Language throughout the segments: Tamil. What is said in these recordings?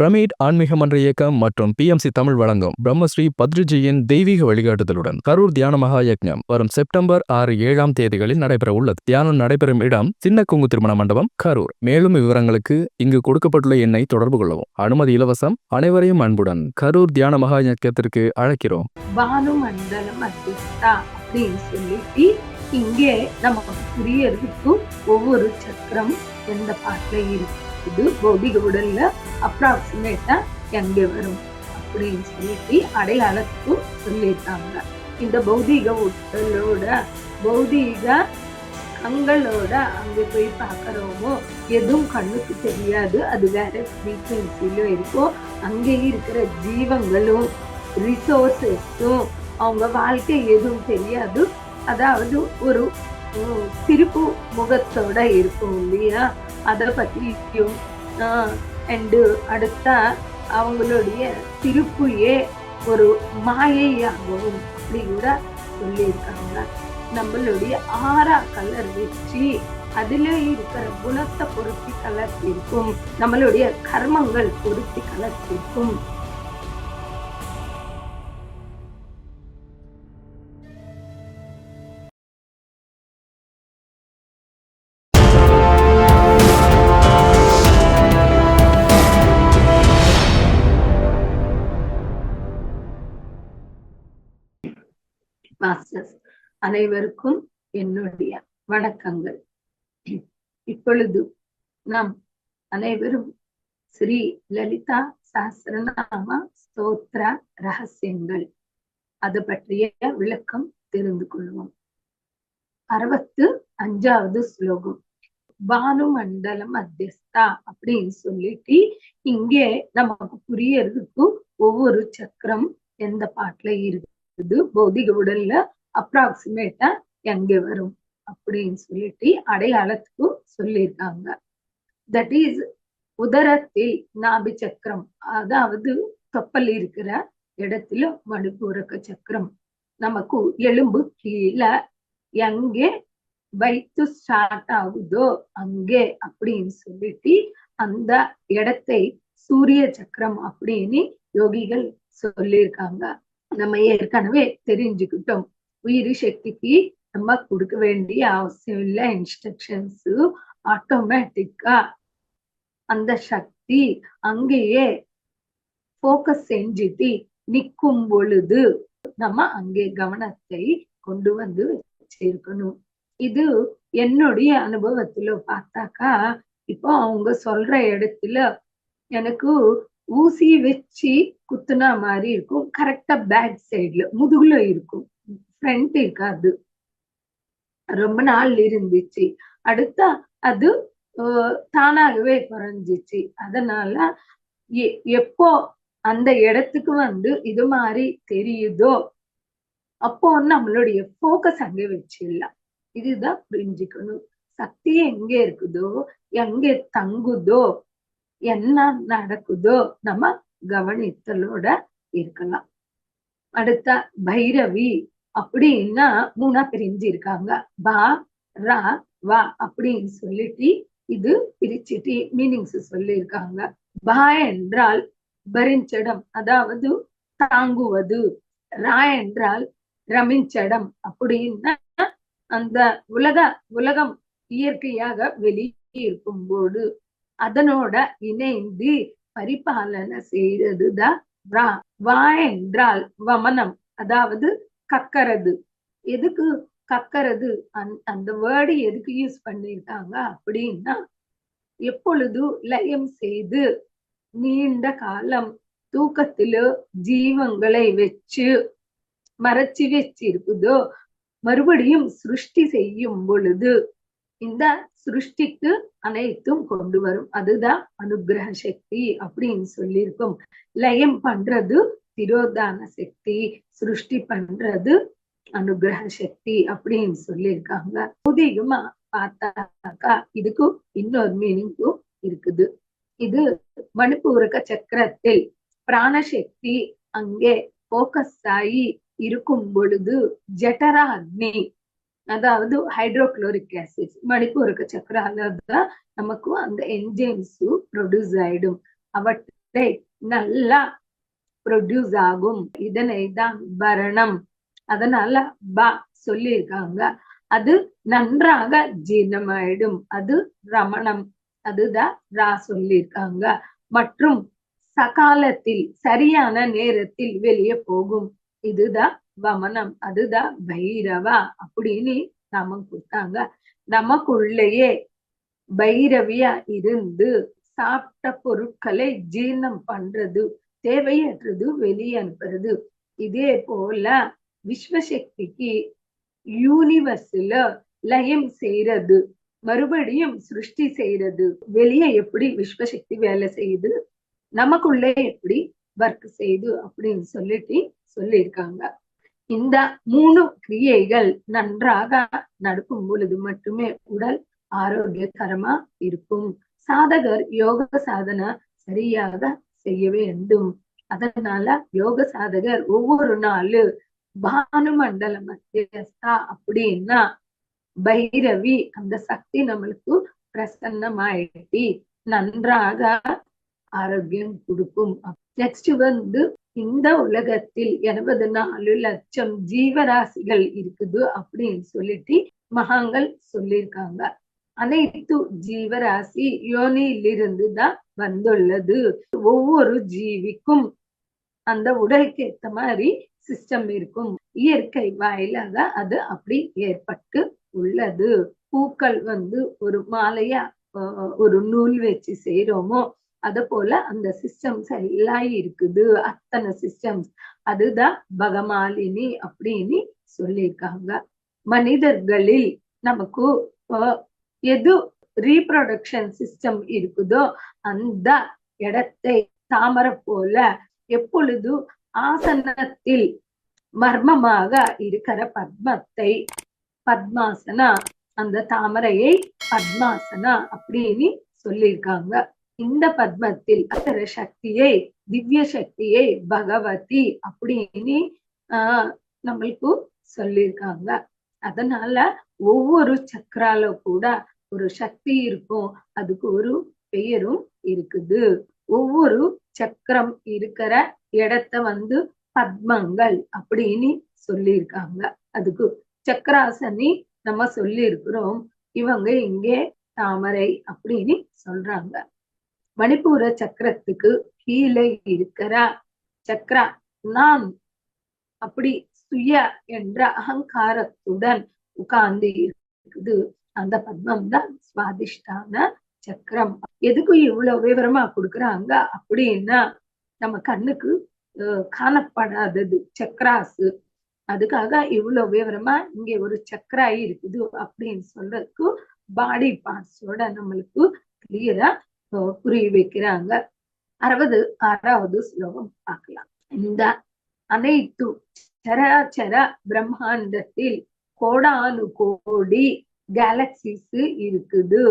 பிரமிட் ஆன்மீக மன்ற இயக்கம் மற்றும் பிஎம்சி தமிழ் வழங்கும் பிரம்மஸ்ரீ பத்ரிஜியின் தெய்வீக வழிகாட்டுதலுடன் கரூர் தியான மகா யக்ஞம் வரும் செப்டம்பர் ஆறு ஏழாம் தேதிகளில் நடைபெற உள்ளது தியானம் நடைபெறும் இடம் சின்ன குங்கு திருமண மண்டபம் கரூர். மேலும் விவரங்களுக்கு இங்கு கொடுக்கப்பட்டுள்ள எண்ணை தொடர்பு கொள்ளவும். அனுமதி இலவசம் அனைவரையும் அன்புடன் கரூர் தியான மகா யக்கத்திற்கு அழைக்கிறோம். அப்படின்னு சொல்லிட்டு இங்கே நமக்கு புரியறதுக்கும் ஒவ்வொரு சக்கரம் எந்த பாட்டுல இது பௌதிக உடல்ல அப்ராக்சிமேட்டா எங்க வரும் அப்படின்னு சொல்லிட்டு அடையாளத்துக்கு சொல்லியிருக்காங்க. இந்த பௌதிக உடலோட பௌதீக கண்களோட அங்கே போய் பார்க்குறோமோ எதுவும் கண்ணுக்கு தெரியாது. அது வேற ஃப்ரீக்வன்சிலும் இருக்கும் அங்கே இருக்கிற ஜீவங்களும் ரிசோர்ஸஸும் அவங்க வாழ்க்கை எதுவும் தெரியாது. அதாவது ஒரு திருப்பு சிரிப்பு முகத்தோட இருக்கும் இல்லையா? அதை பற்றியும் அண்டு அடுத்த அவங்களுடைய சிரிப்புயே ஒரு மாயையாகவும் அப்படி கூட சொல்லியிருக்காங்க. நம்மளுடைய ஆறா கலர் வச்சு அதுல இருக்கிற குணத்தை பொருத்தி கலர் இருக்கும் நம்மளுடைய கர்மங்கள் பொருத்தி கலர் அனைவருக்கும் என்னுடைய வணக்கங்கள். இப்பொழுது நாம் அனைவரும் ஸ்ரீ லலிதா சாஸ்திரநாம ஸ்தோத்ரா ரகசியங்கள். அது பற்றிய விளக்கம் தெரிந்து கொள்வோம். அறுபத்து அஞ்சாவது ஸ்லோகம். பானுமண்டல மத்தியஸ்தா அப்படின்னு சொல்லிட்டு இங்கே நமக்கு புரியறதுக்கு ஒவ்வொரு சக்கரம் எந்த பாட்டுல இருக்குது பௌதிக உடல்ல அப்ராக்சிமேட்டா எங்க வரும் அப்படின்னு சொல்லிட்டு அடையாளத்துக்கு சொல்லியிருக்காங்க. தட் இஸ் உதரத்தில் நாபி சக்கரம் அதாவது தொப்பல் இருக்கிற இடத்துல மணிப்பூரக சக்கரம். நமக்கு எலும்பு கீழே எங்கே வைத்து ஸ்டார்ட் ஆகுதோ அங்கே அப்படின்னு சொல்லிட்டு அந்த இடத்தை சூரிய சக்கரம் அப்படின்னு யோகிகள் சொல்லியிருக்காங்க. நம்ம ஏற்கனவே தெரிஞ்சுக்கிட்டோம். உயிரி சக்திக்கு நம்ம கொடுக்க வேண்டிய அவசியம் இல்லை இன்ஸ்ட்ரக்ஷன்ஸ் ஆட்டோமேட்டிக்கா அந்த சக்தி அங்கேயே போக்கஸ் செஞ்சுட்டு நிற்கும் பொழுது நம்ம அங்கே கவனத்தை கொண்டு வந்து வச்சிருக்கணும். இது என்னுடைய அனுபவத்துல பார்த்தாக்கா இப்போ அவங்க சொல்ற இடத்துல எனக்கு ஊசி வச்சு குத்துனா மாதிரி இருக்கும். கரெக்டா பேக் சைடுல முதுகுல இருக்கும். ஃப்ரண்ட் இருக்காது. ரொம்ப நாள் இருந்துச்சு. அடுத்தா அது தானாகவே குறைஞ்சிச்சு. அதனால எ- எப்போ அந்த இடத்துக்கு வந்து இது மாதிரி தெரியுதோ அப்போ நம்மளுடைய போக்கஸ் அங்கே வச்சிடலாம். இதுதான் புரிஞ்சுக்கணும். சக்தி எங்க இருக்குதோ எங்க தங்குதோ என்ன நடக்குதோ நம்ம கவனித்தலோட இருக்கலாம். அடுத்த பைரவி. அப்படின்னா மூணா பிரிஞ்சு இருக்காங்க பா ரா வா அப்படின்னு சொல்லிட்டு இது பிரிச்சுட்டு மீனிங்ஸ் சொல்லியிருக்காங்க பா என்றால் பரிஞ்சடம் அதாவது தாங்குவது. ரா என்றால் ரமிஞ்சடம் அப்படின்னா அந்த உலக உலகம் இயற்கையாக வெளியே இருக்கும்போது அதனோட இணைந்து பரிபாலனை செய்யறதுதான் ரா. வா என்றால் வமனம் அதாவது கக்கறது. எதுக்கு கக்கறது? அந்- அந்த வேர்டு எதுக்கு யூஸ் பண்ணியிருக்காங்க அப்படின்னா எப்பொழுது லயம் செய்து நீண்ட காலம் தூக்கத்தில ஜீவங்களை வச்சு மறைச்சு வச்சிருக்குதோ மறுபடியும் சிருஷ்டி செய்யும் பொழுது இந்த சிருஷ்டிக்கு அனைத்தும் கொண்டு வரும். அதுதான் அனுகிரக சக்தி அப்படின்னு சொல்லியிருக்கோம். லயம் பண்றது திரோதான சக்தி சிருஷ்டி பண்றது அனுகிரக சக்தி அப்படின்னு சொல்லியிருக்காங்க. பௌதிகமா பார்த்தாக்கா இதுக்கும் இன்னொரு மீனிங்கும் இருக்குது. இது மணிப்பூரக சக்கரத்தில் பிராணசக்தி அங்கே போக்கஸ் ஆகி இருக்கும் பொழுது ஜெட்டரா அக்னி அதாவது ஹைட்ரோக்ளோரிக் ஆசிட் மணிப்பூரக சக்கரால நமக்கும் நமக்கு அந்த என்ஜைம்ஸும் ப்ரொடியூஸ் ஆயிடும். அவற்றை நல்லா ப்ரொடியூஸ் ஆகும். இதனை தான் பரணம் அதனால ப சொல்லியிருக்காங்க. அது நன்றாக ஜீர்ணமாயிடும். அது ரமணம். அதுதான் ரா சொல்லியிருக்காங்க. மற்றும் சகாலத்தில் சரியான நேரத்தில் வெளியே போகும். இதுதான் வமனம். அதுதான் பைரவா அப்படின்னு நாம கொடுத்தாங்க. நமக்குள்ளேயே பைரவியா இருந்து சாப்பிட்ட பொருட்களை ஜீரணம் பண்றது. தேவையற்றது வெளியே அனுப்புறது. இதே போல விஸ்வசக்திக்கு யூனிவர்ஸ்ல லயம் செய்யறது மறுபடியும் சிருஷ்டி செய்யறது வெளியே எப்படி விஸ்வசக்தி வேலை செய்யுது? நமக்குள்ளே எப்படி ஒர்க் செய்யுது அப்படின்னு சொல்லிட்டு சொல்லியிருக்காங்க. இந்த மூணு கிரியைகள் நன்றாக நடக்கும் பொழுது மட்டுமே உடல் ஆரோக்கியகரமா இருக்கும். சாதகர் யோக சாதனை சரியாக செய்ய வேண்டும். அதனால யோக சாதகர் ஒவ்வொரு நாளு பானுமண்டல மத்தியஸ்தா அப்படின்னா பைரவி அந்த சக்தி நம்மளுக்கு பிரசன்னமாயிட்டி நன்றாக ஆரோக்கியம் கொடுக்கும். நெக்ஸ்ட் வந்து இந்த உலகத்தில் எண்பது நாலு லட்சம் ஜீவராசிகள் இருக்குது அப்படின்னு சொல்லிட்டு மகாங்கள் சொல்லியிருக்காங்க. அனைத்து ஜீவராசி யோனியிலிருந்து தான் வந்துள்ளது. ஒவ்வொரு ஜீவிக்கும் அந்த உடலுக்கு ஏத்த மாதிரி சிஸ்டம் இருக்கும். இயற்கை வாயிலாக அது அப்படி ஏற்பட்டு உள்ளது. பூக்கள் வந்து ஒரு மாலையா ஒரு நூல் வச்சு செய்யறோமோ அத போல அந்த சிஸ்டம்ஸ் எல்லாம் இருக்குது. அத்தனை சிஸ்டம்ஸ் அதுதான் பகமாலினி அப்படின்னு சொல்லியிருக்காங்க. மனிதர்களில் நமக்கு எது ரீப்ரொடக்ஷன் சிஸ்டம் இருக்குதோ அந்த இடத்தை தாமரை போல எப்பொழுது ஆசனத்தில் மர்மமாக இருக்கிற பத்மத்தை பத்மாசனா அந்த தாமரையை பத்மாசனா அப்படின்னு சொல்லியிருக்காங்க. இந்த பத்மத்தில் அத்தர சக்தியை திவ்ய சக்தியை பகவதி அப்படின்னு ஆஹ் நம்மளுக்கு சொல்லியிருக்காங்க. அதனால ஒவ்வொரு சக்கரால கூட ஒரு சக்தி இருக்கும். அதுக்கு ஒரு பெயரும் இருக்குது. ஒவ்வொரு சக்கரம் இருக்கிற இடத்த வந்து பத்மங்கள் அப்படின்னு சொல்லியிருக்காங்க. அதுக்கு சக்கராசனி நம்ம சொல்லி இருக்கிறோம் இவங்க இங்கே தாமரை அப்படின்னு சொல்றாங்க. மணிப்பூர சக்கரத்துக்கு கீழே இருக்கிற சக்கரா நான் அப்படி சுய என்ற அகங்காரத்துடன் உட்கார்ந்து இருக்குது. அந்த பத்மம் தான் சுவாதிஷ்டான சக்கரம். எதுக்கு இவ்வளவு விவரமா கொடுக்குறாங்க அப்படின்னா நம்ம கண்ணுக்கு காணப்படாதது சக்கராசு அதுக்காக இவ்வளவு விவரமா இங்க ஒரு சக்கரா இருக்குது அப்படின்னு சொல்றதுக்கு பாடி பார்ட்ஸோட நம்மளுக்கு கிளியரா புரிய வைக்கிறாங்க. அறுபது ஆறாவது ஸ்லோகம் பார்க்கலாம். இந்த அனைத்து சராச்சர பிரம்மாண்டத்தில் கோடானு கோடி கேலக்சிஸ் இருக்குது.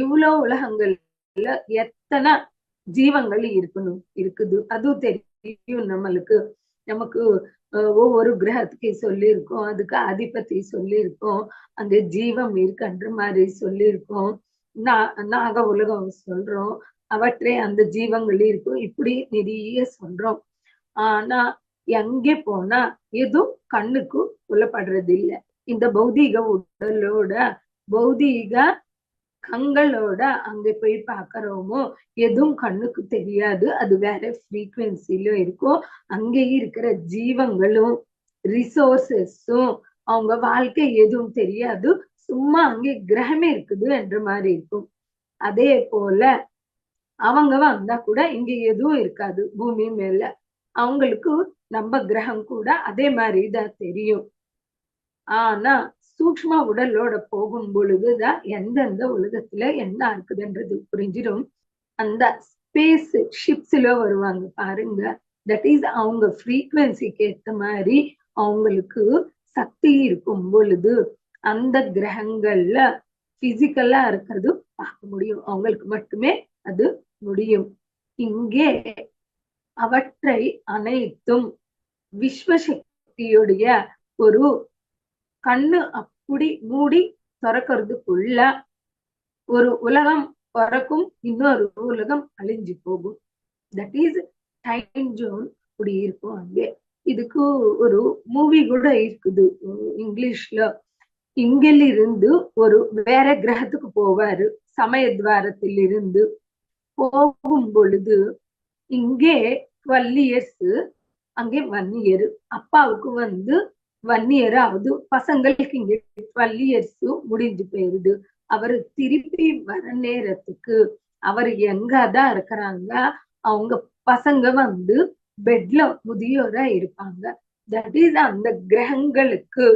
இவ்வளோ உலகங்கள்ல எத்தனை ஜீவங்கள் இருக்கணும் இருக்குது. அதுவும் தெரியும் நம்மளுக்கு. நமக்கு ஒவ்வொரு கிரகத்துக்கு சொல்லியிருக்கோம். அதுக்கு அதிபதி சொல்லியிருக்கோம். அந்த ஜீவம் இருக்குன்ற மாதிரி சொல்லியிருக்கோம். நாக உலகம் சொல்றோம். அவற்றே அந்த ஜீவங்கள் இருக்கும். இப்படி நிறைய சொல்றோம். ஆனா எங்கே போனா எதுவும் கண்ணுக்கு புலப்படுறது இல்லை இந்த பௌதீக உடலோட பௌதீக கண்களோட அங்க போய் பாக்குறோமோ எதுவும் கண்ணுக்கு தெரியாது. அது வேற ஃப்ரீக்குவென்சிலும் இருக்கும் அங்கே இருக்கிற ஜீவங்களும் ரிசோர்சஸும் அவங்க வாழ்க்கை எதுவும் தெரியாது. சும்மா அங்கே கிரகமே இருக்குது என்ற மாதிரி இருக்கும். அதே போல அவங்க வந்தா கூட இங்க எதுவும் இருக்காது. பூமி மேல. அவங்களுக்கு நம்ம கிரகம் கூட அதே மாதிரி தான் தெரியும். ஆனா சூக்ம உடலோட போகும் பொழுதுதான் எந்தெந்த உலகத்துல என்ன இருக்குதுன்றது புரிஞ்சிடும். அந்த ஸ்பேஸ் ஷிப்ஸ்ல வருவாங்க பாருங்க. தட் இஸ் அவங்க ஃப்ரீக்வன்சிக்கு ஏத்த மாதிரி அவங்களுக்கு சக்தி இருக்கும் பொழுது அந்த கிரகங்கள்ல பிசிக்கலா இருக்கிறது பார்க்க முடியும். அவங்களுக்கு மட்டுமே அது முடியும். இங்கே அவற்றை அனைத்தும் விஸ்வசக்தியுடைய ஒரு கண்ணு அப்படி மூடி திறக்கிறதுக்குள்ள ஒரு உலகம் பிறக்கும் இன்னொரு உலகம் அழிஞ்சு போகும். தட் இஸ் டைம் ஜோன் இப்படி இருக்கும் அங்கே. இதுக்கு ஒரு மூவி கூட இருக்குது. இங்கிலீஷ்ல இங்கிலிருந்து ஒரு வேற கிரகத்துக்கு போவாரு. சமயத்வாரத்தில் இருந்து போகும் பொழுது இங்கே டுவெல் இயர்ஸ் அங்கே ஒன் இயர் அப்பாவுக்கு வந்து ஒன் இயர் ஆகுது பசங்களுக்கு இங்க டுவெல் இயர்ஸ் முடிஞ்சு போயிருது. அவர் திருப்பி வர நேரத்துக்கு அவர் எங்கதான் இருக்கிறாங்க அவங்க பசங்க வந்து பெட்ல முதியோரா இருப்பாங்க. தட் இஸ் அந்த கிரகங்களுக்கு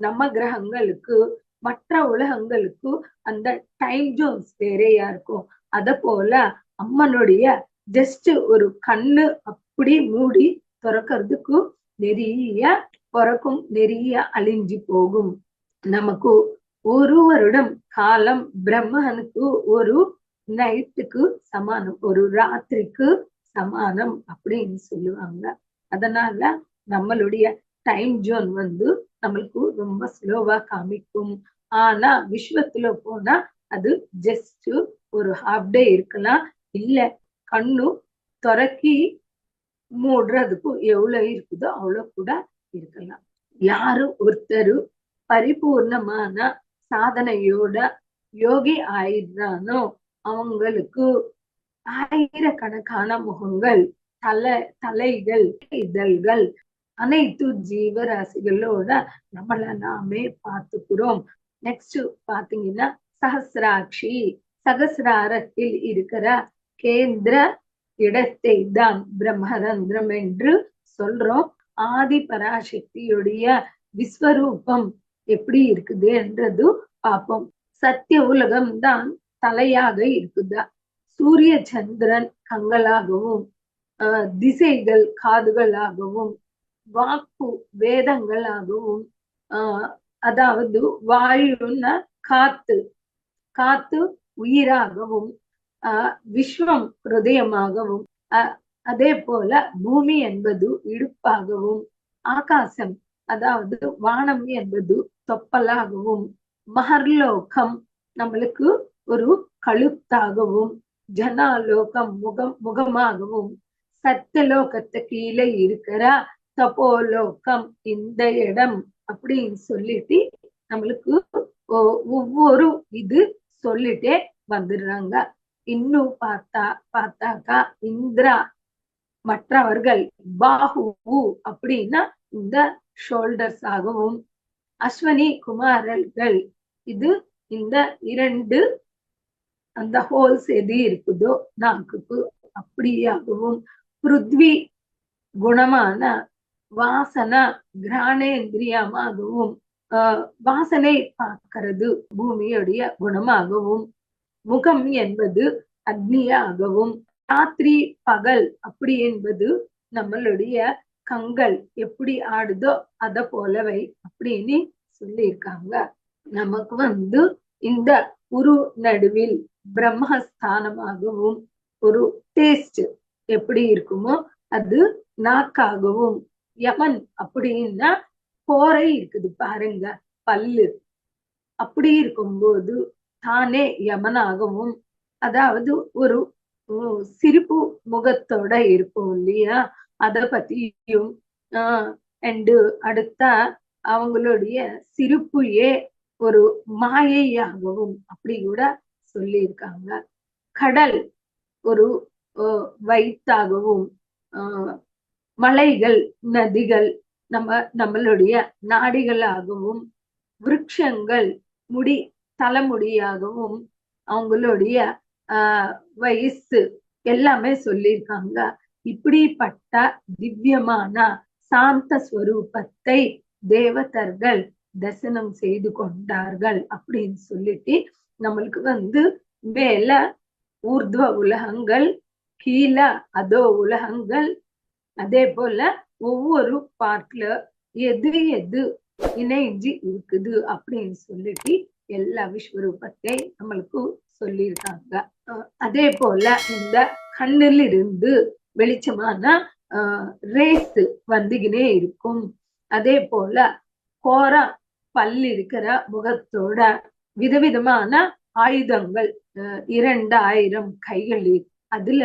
நம்ம கிரகங்களுக்கு மற்ற உலகங்களுக்கு அந்த டைம் ஜோன்ஸ் வேறையா இருக்கும். அத போல அம்மனுடைய ஜஸ்ட் ஒரு கண்ணு அப்படி மூடி திறக்கிறதுக்கு நிறைய பிறக்கும் நிறைய அழிஞ்சு போகும் நமக்கு ஒரு வருடம் காலம் பிரம்மனுக்கு ஒரு நைட்டுக்கு சமானம் ஒரு ராத்திரிக்கு சமானம் அப்படின்னு சொல்லுவாங்க அதனால நம்மளுடைய டைம் ஜோன் வந்து நம்மளுக்கு ரொம்ப ஸ்லோவா காமிக்கும் ஆனா விஸ்வத்துல போனா அது ஜஸ்ட் ஒரு ஹாஃப் டே இருக்கலாம் இல்ல கண்ணு துறக்கி மூடுறதுக்கும் எவ்வளவு இருக்குதோ அவ்வளவு கூட இருக்கலாம். யாரு ஒருத்தர் பரிபூர்ணமான சாதனையோட யோகி ஆயிடுறானோ அவங்களுக்கு ஆயிரக்கணக்கான முகங்கள் தலை தலைகள் இதழ்கள் அனைத்து ஜீவராசிகளோட நம்மள நாமே பார்த்துக்கிறோம். நெக்ஸ்ட் பாத்தீங்கன்னா சஹசிராட்சி சகசிராரத்தில் இருக்கிற கேந்திர இடத்தை தான் பிரம்மரந்திரம் என்று சொல்றோம். ஆதி பராசக்தியுடைய விஸ்வரூபம் எப்படி இருக்குது என்றது பார்ப்போம். சத்திய உலகம் தான் தலையாக இருக்குதா. சூரிய சந்திரன் கண்களாகவும் ஆஹ் திசைகள் காதுகளாகவும் வாக்கு வேதங்களாகவும் ஆஹ் அதாவது வாயுன்னா காத்து காத்து உயிராகவும் ஆஹ் விஸ்வம் ஹிருதயமாகவும் அஹ் அதே போல பூமி என்பது இடுப்பாகவும் ஆகாசம் அதாவது வானம் என்பது தொப்பலாகவும் மகர்லோகம் நம்மளுக்கு ஒரு கழுத்தாகவும் ஜனாலோகம் முகம் முகமாகவும் சத்தியலோகத்து கீழே இருக்கிற தபோலோகம் இந்த இடம் அப்படின்னு சொல்லிட்டு நம்மளுக்கு ஒ- ஒவ்வொரு இது சொல்லிட்டே வந்துடுறாங்க. இன்னும் பார்த்தா பார்த்தாக்கா இந்திரா மற்றவர்கள் பாஹு அப்படின்னா இந்த ஷோல்டர்ஸ் ஆகவும் அஸ்வனி குமாரர்கள் இது இந்த இரண்டு அந்த ஹோல்ஸ் எது இருக்குதோ நாக்குக்கு அப்படியாகவும் பிருத்வி குணமான வாசனா கிராணேந்திரியமாகவும் ஆஹ் வாசனை பார்க்கிறது பூமியுடைய குணமாகவும் முகம் என்பது அக்னியாகவும் ராத்திரி பகல் அப்படி என்பது நம்மளுடைய கங்கள் எப்படி ஆடுதோ அத போலவை அப்படின்னு சொல்லியிருக்காங்க. நமக்கு வந்து இந்த உரு நடுவில் பிரம்மஸ்தானமாகவும் ஒரு டேஸ்ட் எப்படி இருக்குமோ அது நாக்காகவும் யமன் அப்படின்னா போரை இருக்குது பாருங்க பல்லு. அப்படி இருக்கும்போது தானே யமனாகவும் அதாவது ஒரு சிரிப்பு முகத்தோட இருக்கும் இல்லையா? அத பத்தியும் ஆஹ் அண்டு அடுத்த அவங்களுடைய சிரிப்புயே ஒரு மாயையாகவும் அப்படி கூட சொல்லியிருக்காங்க. கடல் ஒரு வயிற்றாகவும் ஆஹ், மலைகள் நதிகள் நம்ம நம்மளுடைய நாடிகளாகவும் விருட்சங்கள் முடி தலைமுடியாகவும் அவங்களுடைய ஆஹ் வயசு எல்லாமே சொல்லியிருக்காங்க. இப்படிப்பட்ட திவ்யமான சாந்த ஸ்வரூபத்தை தேவதர்கள் தரிசனம் செய்து கொண்டார்கள் அப்படின்னு சொல்லிட்டு நம்மளுக்கு வந்து மேல ஊர்துவ உலகங்கள் கீழே அதோ உலகங்கள் அதே போல ஒவ்வொரு பார்ட்ல எது எது இணைஞ்சு இருக்குது அப்படின்னு சொல்லிட்டு எல்லா விஸ்வரூபத்தை நம்மளுக்கு சொல்லியிருக்காங்க. அதே போல இந்த கண்ணில் இருந்து வெளிச்சமான ரேஸ் வந்துகினே இருக்கும். அதே போல கோரா பல் இருக்கிற முகத்தோட விதவிதமான ஆயுதங்கள் இரண்டு இரண்டாயிரம் கைகள் அதுல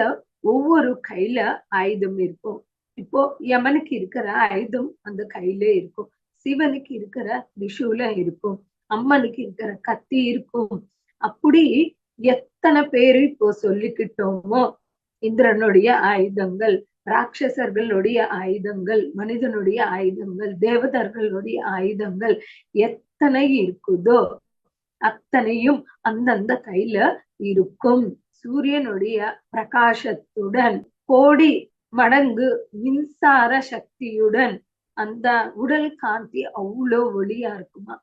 ஒவ்வொரு கையில ஆயுதம் இருக்கும். இப்போ யமனுக்கு இருக்கிற ஆயுதம் அந்த கையில இருக்கும். சிவனுக்கு இருக்கிற விஷுல இருக்கும். அம்மனுக்கு இருக்கிற கத்தி இருக்கும். அப்படி எத்தனை பேரு இப்போ சொல்லிக்கிட்டோமோ இந்திரனுடைய ஆயுதங்கள் ராட்சசர்களுடைய ஆயுதங்கள் மனிதனுடைய ஆயுதங்கள் தேவதர்களுடைய ஆயுதங்கள் எத்தனை இருக்குதோ அத்தனையும் அந்தந்த கையில இருக்கும். சூரியனுடைய பிரகாசத்துடன் கோடி மடங்கு மின்சார சக்தியுடன் அந்த உடல் காந்தி அவ்வளோ ஒளியா இருக்குமா?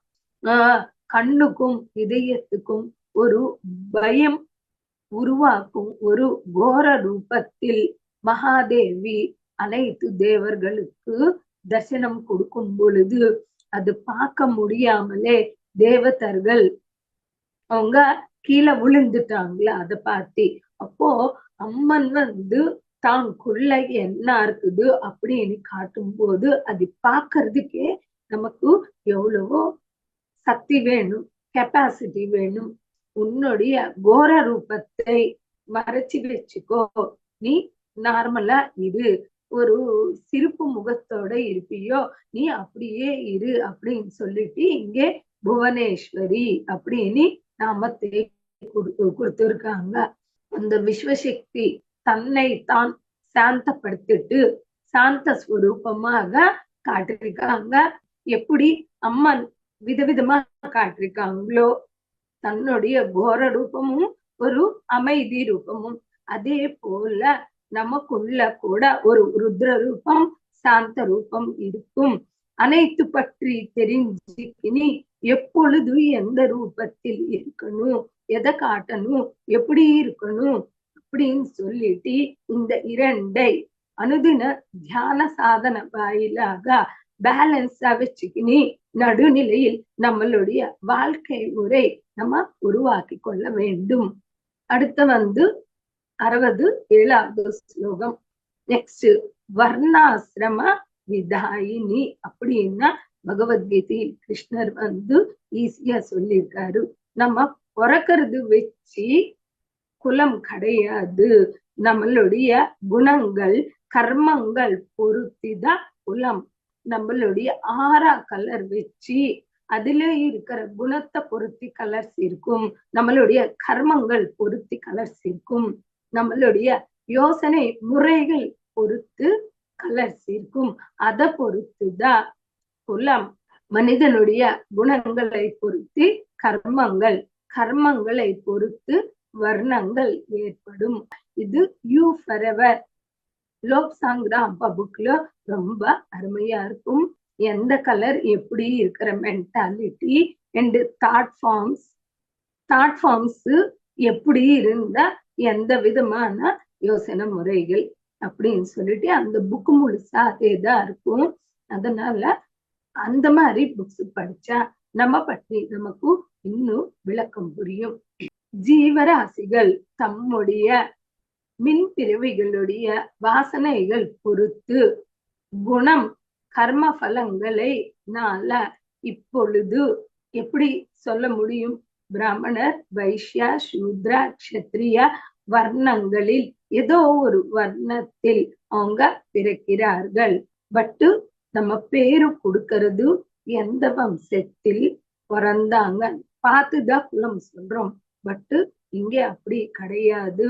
ஆஹ் கண்ணுக்கும் இதயத்துக்கும் ஒரு பயம் உருவாக்கும் ஒரு கோர ரூபத்தில் மகாதேவி அனைத்து தேவர்களுக்கு தரிசனம் கொடுக்கும் பொழுது அது பார்க்க முடியாமலே தேவதர்கள் அவங்க கீழே விழுந்துட்டாங்களா? அதை பார்த்து அப்போ அம்மன் வந்து தாங்குள்ள என்ன இருக்குது? அப்படின்னு காட்டும் போது அது பார்க்கறதுக்கே நமக்கு எவ்வளவோ சக்தி வேணும் கெப்பாசிட்டி வேணும். உன்னுடைய கோர ரூபத்தை மறைச்சு வச்சுக்கோ. நீ நார்மலா இரு. ஒரு சிரிப்பு முகத்தோட இருப்பியோ நீ அப்படியே இரு அப்படின்னு சொல்லிட்டு இங்கே புவனேஸ்வரி அப்படின்னு நாமத்தை கொடுத்திருக்காங்க. அந்த விஸ்வசக்தி தன்னை தான் சாந்தப்படுத்திட்டு சாந்த ஸ்வரூபமாக காட்டிருக்காங்க எப்படி அம்மன் விதவிதமா காட்டிருக்காங்களோ தன்னுடைய கோர ரூபமும் ஒரு அமைதி ரூபமும். அதே போல நமக்குள்ள கூட ஒரு ருத்ர ரூபம் சாந்த ரூபம் இருக்கும். அனைத்து பற்றி தெரிஞ்சுக்கினி எப்பொழுது எந்த ரூபத்தில் இருக்கணும் எதை காட்டணும் எப்படி இருக்கணும் அப்படின்னு சொல்லிட்டு இந்த இரண்டை அனுதின தியான சாதன வாயிலாக பேலன்ஸா வச்சுக்கினி நடுநிலையில் நம்மளுடைய வாழ்க்கை முறை நம்ம உருவாக்கி கொள்ள வேண்டும். அடுத்து வந்து அறுபது ஏழாவது ஸ்லோகம். நெக்ஸ்ட் வர்ணாசிரம விதாயினி அப்படின்னா பகவத்கீதையில் கிருஷ்ணர் வந்து ஈஸியா சொல்லியிருக்காரு. நம்ம பிறக்கிறது வச்சு குலம் கிடையாது. நம்மளுடைய குணங்கள் கர்மங்கள் பொருத்திதான் குலம். நம்மளுடைய ஆறா கலர் வச்சு அதுல இருக்கிற குணத்தை பொருத்தி கலர்ஸ் இருக்கும். நம்மளுடைய கர்மங்கள் பொருத்தி கலர்ஸ் இருக்கும். நம்மளுடைய யோசனை முறைகள் பொறுத்து கலர்ஸ் இருக்கும். அதை பொறுத்துதான் குலம் மனிதனுடைய குணங்களை பொறுத்து கர்மங்கள் கர்மங்களை பொறுத்து வர்ணங்கள் ஏற்படும். இது யூ ஃபரெவர் லோக் அப்பா புக்ல ரொம்ப அருமையா இருக்கும். எந்த கலர் எப்படி இருக்கிற mentality and thought forms thought forms எப்படி இருந்த எந்த விதமான யோசனை முறைகள் அப்படின்னு சொல்லிட்டு அந்த புக் முழுசா அதேதான் இருக்கும். அதனால அந்த மாதிரி புக்ஸ் படிச்சா நம்ம பற்றி நமக்கு இன்னும் விளக்கம் புரியும். ஜீவராசிகள் தம்முடைய மின் பிறவிகளுடைய வாசனைகள் பொறுத்து குணம் கர்ம பலங்களை நால இப்பொழுது எப்படி சொல்ல முடியும்? பிராமணர் வைஷ்யா சூத்ரா கஷத்ரியா வர்ணங்களில் ஏதோ ஒரு வர்ணத்தில் அவங்க பிறக்கிறார்கள். பட்டு நம்ம பேரு கொடுக்கறது எந்த வம்சத்தில் பிறந்தாங்க? பார்த்துதான் குலம் சொல்றோம். பட்டு இங்க அப்படி கிடையாது.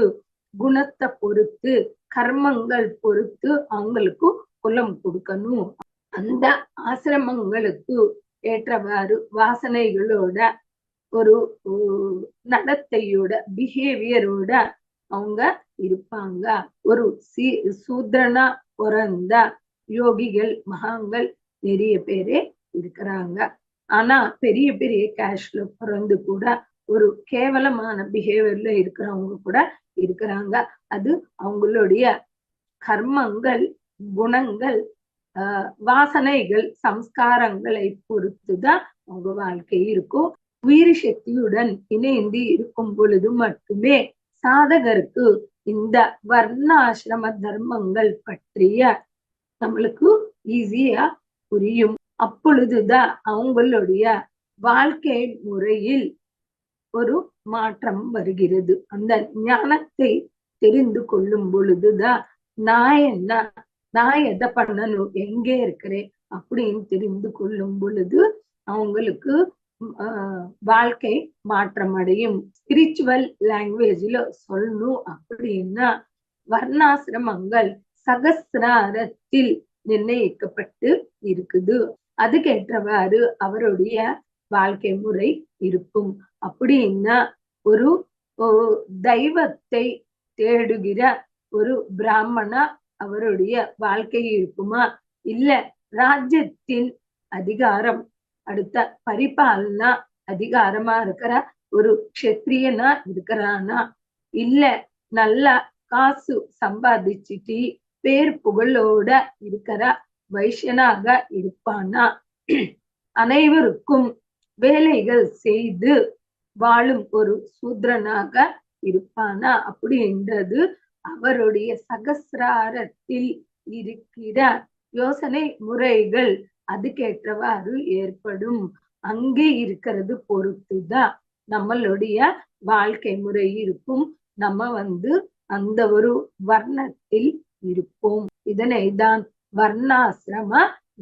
குணத்தை பொறுத்து கர்மங்கள் பொறுத்து அவங்களுக்கு குலம் கொடுக்கணும். அந்த ஆசிரமங்களுக்கு ஏற்றவாறு வாசனைகளோட ஒரு நடத்தையோட பிஹேவியரோட அவங்க இருப்பாங்க. ஒரு சீ சூத்ரனா பிறந்த யோகிகள் மகாங்கள் நிறைய பேரே இருக்கிறாங்க. ஆனா பெரிய பெரிய கேஷ்ல பிறந்து கூட ஒரு கேவலமான பிஹேவியர்ல இருக்கிறவங்க கூட இருக்கிறாங்க. அது அவங்களுடைய கர்மங்கள் குணங்கள் வாசனைகள் சம்ஸ்காரங்களை பொறுத்துதான் அவங்க வாழ்க்கை இருக்கும். உயிர் சக்தியுடன் இணைந்து இருக்கும் பொழுது மட்டுமே சாதகருக்கு இந்த வர்ணாசிரம தர்மங்கள் பற்றிய நம்மளுக்கு ஈஸியா புரியும். அப்பொழுதுதான் அவங்களுடைய வாழ்க்கை முறையில் ஒரு மாற்றம் வருகிறது. அந்த ஞானத்தை தெரிந்து கொள்ளும் பொழுதுதான் நான் என்ன நான் எதை பண்ணணும் எங்கே இருக்கிறேன் அப்படின்னு தெரிந்து கொள்ளும் பொழுது அவங்களுக்கு ஆஹ் வாழ்க்கை மாற்றம் அடையும் ஸ்பிரிச்சுவல் லாங்குவேஜ்ல சொல்லணும் அப்படின்னா வர்ணாசிரமங்கள் சகசிராரத்தில் நிர்ணயிக்கப்பட்டு இருக்குது. அதுக்கேற்றவாறு அவருடைய வாழ்க்கை முறை இருக்கும். அப்படின்னா ஒரு தெய்வத்தை தேடுகிற ஒரு பிராமணா அவருடைய வாழ்க்கை இருக்குமா? இல்ல ராஜ்யத்தின் அதிகாரம் அடுத்த பரிபாலனா அதிகாரமா இருக்கிற ஒரு கஷத்திரியனா இருக்கிறானா? இல்ல நல்லா காசு சம்பாதிச்சுட்டு பேர் புகழோட இருக்கிற வைஷ்யனாக இருப்பானா? அனைவருக்கும் வேலைகள் செய்து வாழும் ஒரு சூத்ரனாக இருப்பானா அப்படின்றது அவருடைய சகசிராரத்தில் இருக்கிற யோசனை முறைகள் அதுக்கேற்றவாறு ஏற்படும். அங்கே இருக்கிறது பொறுத்துதான் நம்மளுடைய வாழ்க்கை முறை இருக்கும். நம்ம வந்து அந்த ஒரு வர்ணத்தில் இருப்போம். இதனை தான் வர்ணாசிரம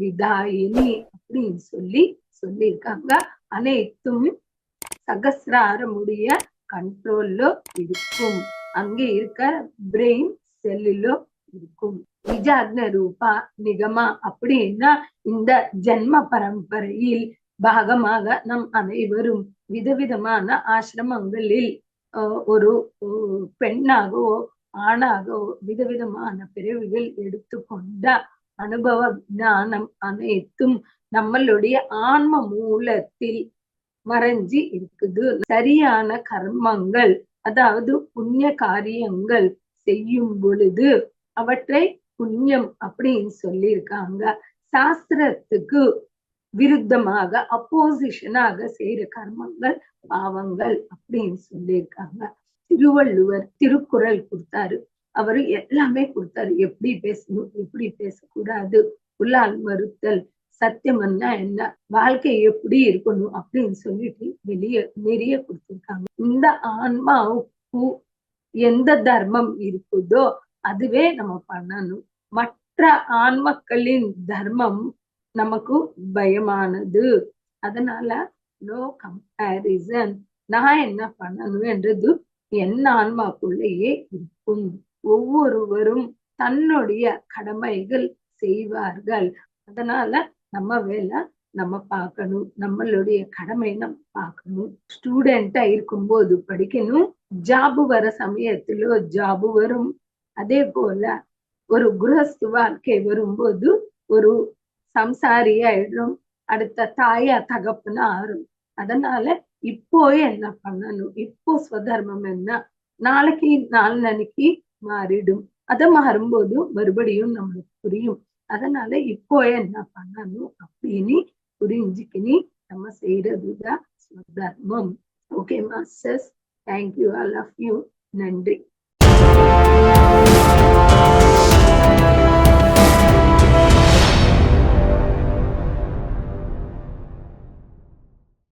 விதாயினி அப்படின்னு சொல்லி சொல்லியிருக்காங்க. அனைத்தும் சகசிராரமுடைய கண்ட்ரோல்ல இருக்கும். அங்கே இருக்க பிரெயின் செல்லிலோ இருக்கும். நிஜாக்ன ரூபா நிகமா அப்படின்னா இந்த ஜென்ம பரம்பரையில் பாகமாக நம் அனைவரும் விதவிதமான ஆசிரமங்களில் ஒரு பெண்ணாகவோ ஆணாகவோ விதவிதமான பிறவிகள் எடுத்துக்கொண்ட அனுபவ ஞானம் அனைத்தும் நம்மளுடைய ஆன்ம மூலத்தில் மறைஞ்சி இருக்குது. சரியான கர்மங்கள் அதாவது புண்ணிய காரியங்கள் செய்யும் பொழுது அவற்றை புண்ணியம் அப்படின்னு சொல்லியிருக்காங்க. சாஸ்திரத்துக்கு விருத்தமாக அப்போசிஷனாக செய்யற கர்மங்கள் பாவங்கள் அப்படின்னு சொல்லியிருக்காங்க. திருவள்ளுவர் திருக்குறள் கொடுத்தாரு. அவரு எல்லாமே கொடுத்தாரு. எப்படி பேசணும் எப்படி பேசக்கூடாது உள்ளால் மறுத்தல் சத்தியம்னா என்ன? வாழ்க்கை எப்படி இருக்கணும் அப்படின்னு சொல்லிட்டு வெளிய நிறைய கொடுத்துருக்காங்க. இந்த ஆன்மாவுக்கு எந்த தர்மம் இருக்குதோ அதுவே நம்ம பண்ணணும். மற்ற ஆன்மக்களின் தர்மம் நமக்கு பயமானது. அதனால நோ கம்பேரிசன் நான் என்ன பண்ணணும்ன்றது என் ஆன்மாக்குள்ளேயே இருக்கும். ஒவ்வொருவரும் தன்னுடைய கடமைகள் செய்வார்கள். அதனால நம்ம வேலை நம்ம பார்க்கணும். நம்மளுடைய கடமை நம்ம பார்க்கணும். ஸ்டூடெண்டா இருக்கும்போது படிக்கணும். ஜாபு வர சமயத்துல ஜாபு வரும். அதே போல ஒரு குரஸ்து வாழ்க்கை வரும்போது ஒரு சம்சாரியாயிடும் அடுத்த தாயா தகப்புனா ஆறும் அதனால இப்போ என்ன பண்ணணும்? இப்போ ஸ்வதர்மம் என்ன? நாளைக்கு நாளன்னைக்கு மாறிடும். அதை மாறும்போது மறுபடியும் நம்மளுக்கு புரியும். அதனால இப்போ என்ன பண்ணணும் அப்படின்னு புரிஞ்சுக்கினி நம்ம செய்யறதுதான் ஸ்வதர்மம் okay masters thank you all of you நன்றி.